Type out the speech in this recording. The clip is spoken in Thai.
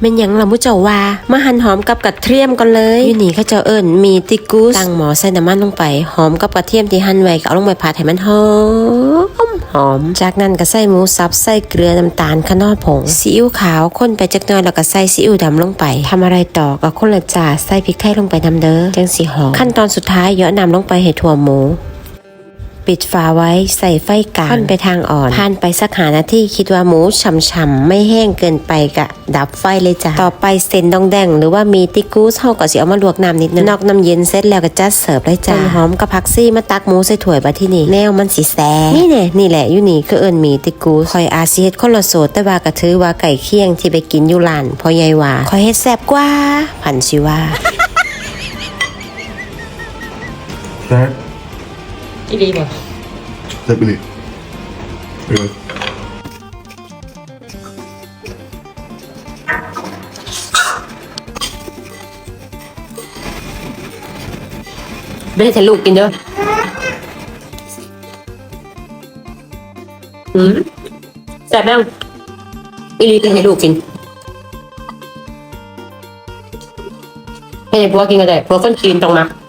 แม่นหยังล่ะมุเจ้าว่ามาหั่นหอมกับกระเทียมก่อนเลยอยู่นี่เขาเจ้าเอิ้นมีติกูสตั้งหมอใส่น้ำมันลงไป หอมกับกระเทียมที่หั่นไว้ก็เอาลงไปผัดให้มันหอมหอม จากนั้นก็ใส่หมูสับใส่เกลือน้ำตาลขนอผงซีอิ๊วขาวข้นไปจักหน่อยแล้วก็ใส่ซีอิ๊วดำลงไปทำอะไรต่อก็คนละจ่าใส่พริกไทยลงไปนำเด้อจังสีหอมขั้นตอนสุดท้ายเยาะนำลงไปให้ทั่วหมู ปิดฝาไว้ใส่ไฟกลางค่อนไปทางอ่อนผ่านไปสักหานาทีคิดว่าหมูฉ่ำๆไม่แห้งเกินไปกะดับไฟเลยจ้ะต่อไปเส้นดองแดงหรือว่ามีติกูสเฮาก็สิเอามาลวกน้ำนิดนึงนอกน้ำเย็นเสร็จแล้วก็จัดเสิร์ฟเลยจ้ะต้นหอมกับผักซี่มาตักหมูใส่ถ้วยบัดที่นี่แนวมันสิแซ่บนี่แน่นี่แหละอยู่นี่คือเอิ้นมีติกูสคอยอาสิเฮ็ดคนละโสดแต่ว่าก็ถือว่าไก่เคียงที่ไปกินอยู่ร้านพ่อใหญ่ว่าคอยเฮ็ดแซ่บกว่าพันสิว่าแซ่บ อีดีบ่แซ่บไปเลยไปเลยไม่ได้ให้ลูกกินเด้ออืมแซ่บแม่งอีดีให้ลูกกินให้ผัวกินก็ได้ผัวคนจีนตรงมา